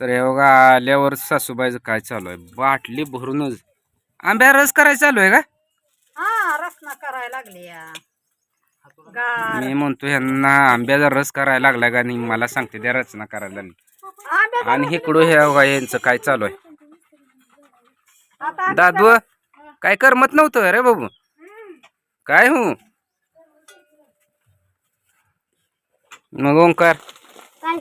तर हे बघा आल्यावर सासूबाईचं काय चालू आहे? बाटली भरूनच. आंब्या रस करायचा चालू आहे का? हा रसना करायला लागली मी म्हणतो ह्यांना आंब्याचा रस करायला लागला का नाही मला सांगते त्या रचना करायला. लागली. आणि इकडं हे बघा यांचं काय चालू आहे? दादू काय करमत नव्हतं रे बाबू? काय हो? मग ओंकार? काय?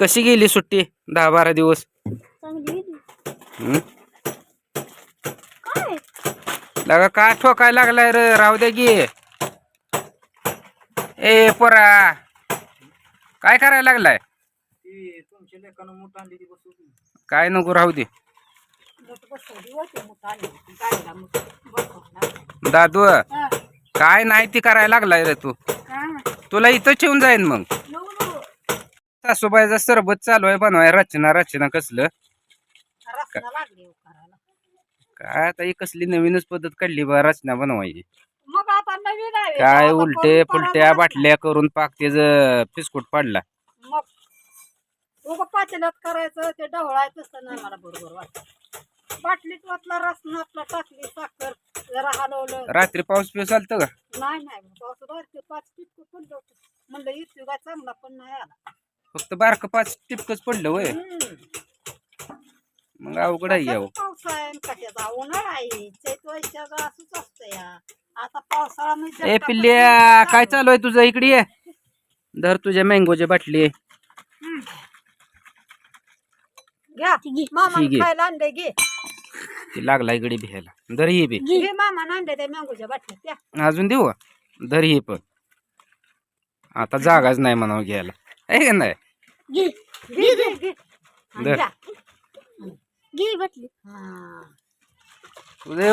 कशी गेली सुट्टी? दहा बारा दिवस. हं? काय? लगा का ठोकाय लागलाय रे? राहू दे की. ए पोरा. काय करायला लागलाय? काय नको राहू दे. दादू काय नाही ती करायला लागलाय रे तू. तुला इथं ठेवून जाईन मग. सासूबाईचा सरबत चालू आहे बनवाय रचना रचना कसलं? लागली हो करायला. काय आता ही कसली नवीनच पद्धत काढली बा रचना बनवायची. मग आता नवीन आहे. काय आता उलटे करून फुलट्या बाटल्या करून पाक त्याच फिसकूट पाडला. मग पातेल्यात करायचं ते ढवळायचं तसं नाही मला बरोबर वाटत. बाटलीत वाटला टाकली साखर जरा हलवलं. रात्री पाऊस पिऊस चालतं का? नाही नाही. पाऊस पाच होतं म्हणलं इथं काय चांगला पण नाही आला. फक्त बारक पाच टिपकच पडलं वय. मग अवघड आहे यावं. आहे. असंच असतं या. आता पावसाळा म्हणजे ए पिल्ल्या काय चालू आहे तुझं इकडे? ये धर तुझ्या मँगोची बाटली. घ्या. मामा ठीक आहे. खायला अंडे घे. ती लागला इकडे भ्यायला धर ही बी. घे मामा अंडे त्या मँगोच्या बाटलीत त्या अजून देऊ? का? धर ही पण. आता जागाच नाही म्हणावं घ्यायला. आहे का नाही? घे घे घे घे दे. बाटली हा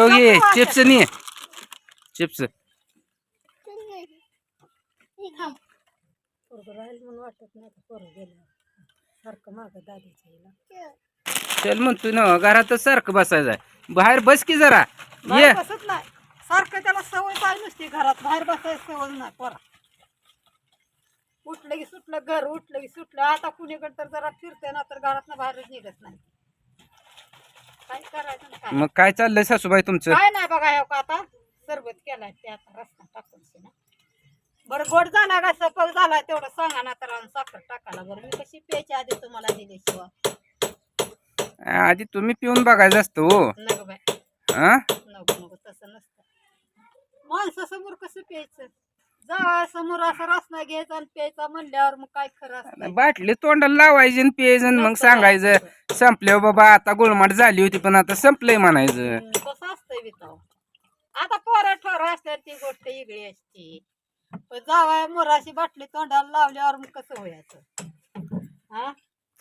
घे चिप्स नाही चिप्स। पोरगं राहील म्हणून वाटत नाही का पोरं गेलं। सारखं मागं दादीच्या हिला. चल म्हणतो ना घरातच सारखं बसायचं आहे बाहेर बस की जरा। ये। बाहेर बसत नाही। सारखं त्याला सवय काय नसते घरात. बाहेर बसायची सवय नाही पोरा उठलं की सुटलं घर उठलं की सुटलं. आता कुणीकडे तर जरा फिरते ना तर घरात बाहेरच निघत नाही. काय करायचं काय? मग काय चाललंय सासूबाई तुमचं? काय नाही बघा हे का आता सरबत केलाय ते आता रस्ता टाकून ना. बरं गोड झाला का? सफल झाला तेवढं सांगा ना तर साखर टाकायला. बरं मी कशी प्यायची आधी तुम्हाला दिल्याशिवाय? आधी तुम्ही पिऊन बघायचं असतं हो. नको बाय हा? नको नको तसं नसतं. माणसासमोर कसं प्यायचं? जा समोर असं रसना घ्यायचा आणि प्यायचा म्हणल्यावर मग काय खरं बाटली तोंडाला लावायची आणि प्यायचं आणि मग सांगायचं संपल्यावर बाबा आता गुळमाट झाली होती पण आता संपलंय म्हणायचं. हम्म, असतंय आता पोरं ठोर असते ती गोष्ट वेगळी असते. पण जावाय मोराशी बाटली तोंडाला लावल्यावर मग कसं व्हायचं हा?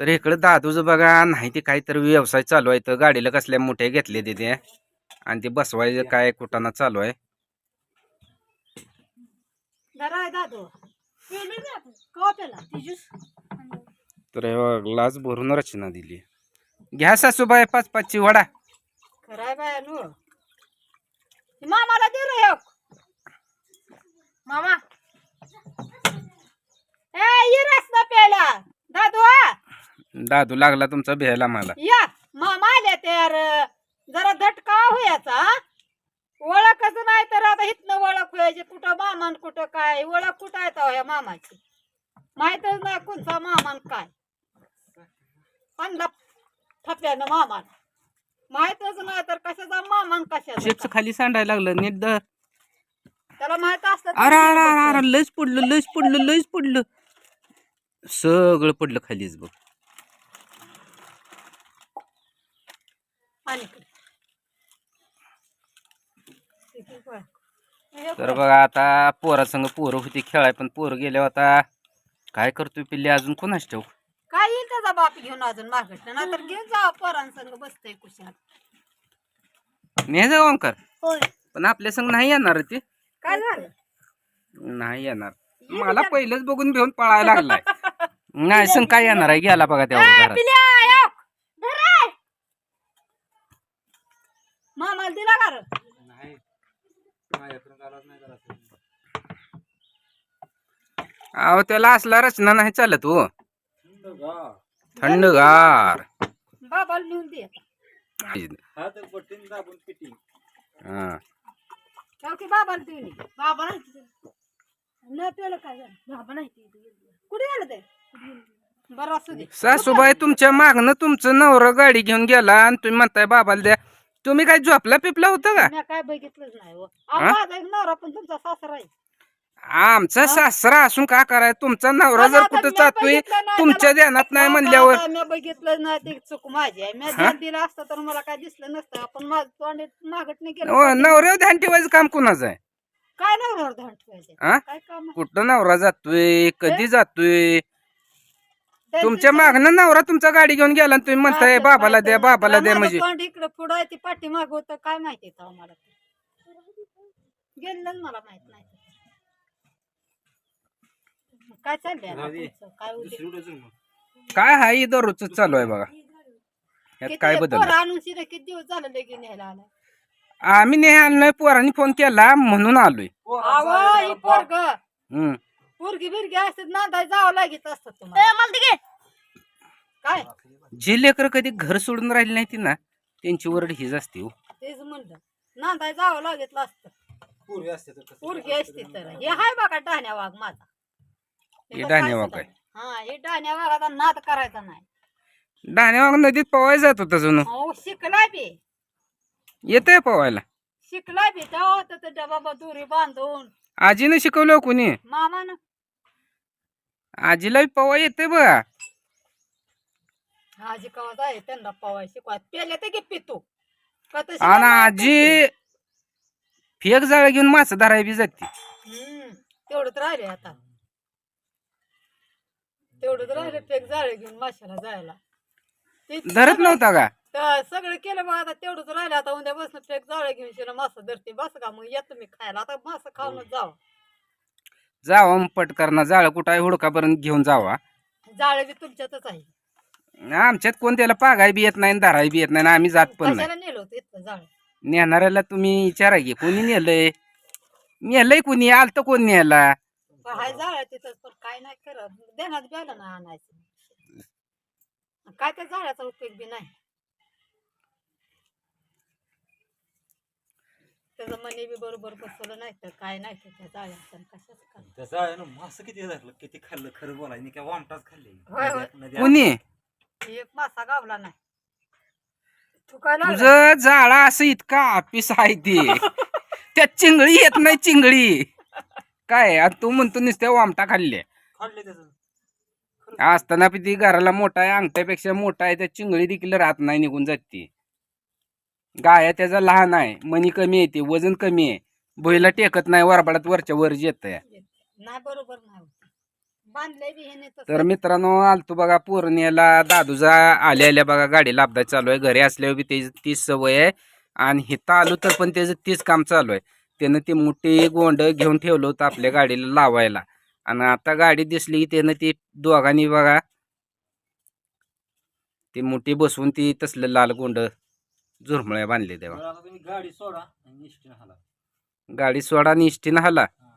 तर इकडं दादूचं बघा नाही ते काहीतरी व्यवसाय चालू आहे तर गाडीला कसल्या मोठे घेतले तिथे. आणि ते बसवायचं काय कुटाणा चालू आहे. आहे दादू. कवा पेला? तिजूस? तर हे बघ, ग्लास भरून रचना दिली. घ्या सासूबाई पाच पाचची वडा. खराय बाय नु मामाला दे रे एक. मामा. ए ये प्यायला. दादू आ. दादू लागला तुमचा भ्यायला मला. या. मामा आले तर जरा झटका होयाचा ओळखच नाही तर आता इथनं ओळख व्हायची. कुठं मामान कुठं काय? ओळख कुठं आहे तेव्हा या मामाची? माहितच नाही कोणचा मामान काय. आणला थप्यानं मामान माहितच नाही तर कशाचा मामान कशाचा? चिप्स खाली सांडायला लागलं नीट धर. त्याला माहीत असतं तर अरे अरे अरे बघतो. अरे लयच पडलं लयच पडलं लयच पडलं. सगळं पडलं खालीच बघ. आणि तर. बघा आता पोरासंग पोरं होती खेळाय पण पोरं गेल्यावर आता काय करतोय पिल्ले? अजून कोणाच ठेव? काय येईल त्याचा बाप घेऊन अजून मागत ना तर घेऊन जा पोरांसंग बसतय कुशात. नाही जाऊ अंकर होय. पण आपल्या संग नाही येणार ते. काय झालं? नाही येणार. मला पहिलंच बघून घेऊन पळायला लागलाय. नाही संग काय येणार आहे? गेला बघा घरात. पिल्या. धरे. मामाला दिला का रे? अहो त्याला असला रचना नाही चालत हो. थंडगार. बाबाला नेऊन दे. आता. हा. तर बटन दाबून फिटिंग हा. ठेव की बाबाला देऊन ये. बाबा नाही न पेलं काय झालं? बाबा नाही कुठे गेलं ते? बरं असू दे. सासूबाई तुमच्या मागणं तुमचं नवरा गाडी घेऊन गेला आणि तुम्ही म्हणताय बाबाला द्या. तुम्ही काय झोपला पिपला होतं का? मी काय बघितलंच नाही हो. अहो, हा? माझा एक नवरा पण तुमचा सासरा आहे. आमचा सासरा असून का कराय तुमचा नवरा जर आता कुठं मी जातोय बघितलं नाही तुमच्या त्याला- ध्यानात नाही म्हणल्यावर. आता मी बघितलं नाही ते चूक माझी आहे. मी? ध्यान दिलं असतं तर मला काय दिसलं नसतं. आपण माझं तोंड नाही हो, नवऱ्यावर ध्यान ठेवायचं काम कुणाचं आहे? काय नवऱ्यावर ध्यान ठेवायचं? हा? काय काम आहे? कुठं नवरा जातोय कधी जातोय? तुमच्या मागणं नवरा तुमचा गाडी घेऊन गेला आणि तुम्ही म्हणताय बाबाला द्या बाबाला द्या म्हणजे. तोंड इकडं पुढं आहे ती पाठी माग होतं. काय माहिती मला गेलं मला माहीत नाही. काय चाललंय आता. तुमचं? काय उद्या- काय हाय दररोजच चालू आहे बघा. यात किती काय पोरं बदल? आणून शिरे किती दिवस झालं लगीन न्यायला आला आम्ही नाही आणलोय पोरांनी फोन केला म्हणून आलोय. अहो ही पोरग. हम्म. पोरगी बिरगी असतात नांदाय जावं लागत असतं तुम्हाला. काय जे लेकर कधी घर सोडून राहिले नाही ती ना त्यांची वरड हीच असते हो. तेच म्हणलं. नांदाय जावं असतं. असते तर कसं पोरगी असते तर. हे हाय बघा डाण्या वाघ माझा. हे डाण्या वाघ आहे. हा हे डाण्या वाघाचा नाद करायचा नाही. डाण्यावाग नदीत पवायला जात होता जणू अहो शिकलाय बी. येतंय पवायला शिकलाय बी. तेव्हा तर ते डबा दोरी बांधून. आजीनं शिकवलं हो कोणी? मामानं. आजीला पवा येते बघा. आजी कवा जाय त्यांना पवाय शिकवाय पेले ते की पितो. का तशी आणि बाबा आजी फेक जाळ घेऊन मास धराय बी जाते. हम्म तेवढंच राहिले आता. तेवढंच राहिले फेक जाळे घेऊन माशाला जायला. ते धरत नव्हता का? तर सगळं केलं बघ आता तेवढंच राहिलं. आता उद्या बसणं फेक जाळे घेऊन शिरा मासा धरते. बस का मग येतो मी खायला. आता मासा खाऊनच जावं. जावा मग पटकरना जाळ कुठं आहे हुडकापर्यंत घेऊन जावा. जाळे बी तुमच्यातच आहे. आमच्यात कोण त्याला पागाय बी येत नाही धराय बी येत नाही आम्ही जात पण नाही. कशाला नेलं होतं इथं जाळे नेणाऱ्याला तुम्ही विचारा की कोणी नेलंय? नेलंय कोणी? आलतं कोण न्यायला? तिथं पण काय नाही करत. देण्यात गेलं ना आणायचं. काय त्या जाळ्याचा उपयोग बी नाही. त्याचं मनी बी बरोबर बसवलं नाही तर काय नाही तर त्या जाळ्याचं आणि कशाचं काय तसं आहे ना मासं किती धरलं किती खाल्लं खरं बोलाय नाही काय वामटाच खाल्ले. होय, होय. कोणी? एक मासा गावला नाही. तू काय लागला? तुझं जाळा असं इतका ऑफिस आहे ते. त्यात चिंगळी येत नाही चिंगळी. काय आणि तू म्हणतो नुसत्या वामटा खाल्ले खाल्ले त्याचं. असताना बी ती घराला मोठा आहे अंगठ्यापेक्षा मोठा आहे त्या चिंगळी देखील राहत नाही निघून जाते. गाया त्याचा लहान आहे मनी कमी येते वजन कमी आहे. बैला टेकत नाही वरबाडात वरच्या वर येत नाही बरोबर नाही. तर मित्रांनो आलतो बघा पोरणीला दादूजा आल्या आल्या बघा गाडीला अपघात चालू आहे. घरी असल्यावर बी त्याची तीच सवय आहे. आणि हिथं आलो तर पण त्याचं तीच काम चालू आहे. त्यानं ते मोठे गोंड घेऊन ठेवलं होतं आपल्या गाडीला लावायला. आणि आता गाडी दिसली की त्यानं ती दोघांनी बघा ती मोठी बसवून ती तसलं लाल गोंड झुरमळ्या बांधले तेव्हा गाडी सोडा आणि निष्ठीनं हाला. गाडी सोडा निष्ठीनं हाला. हा.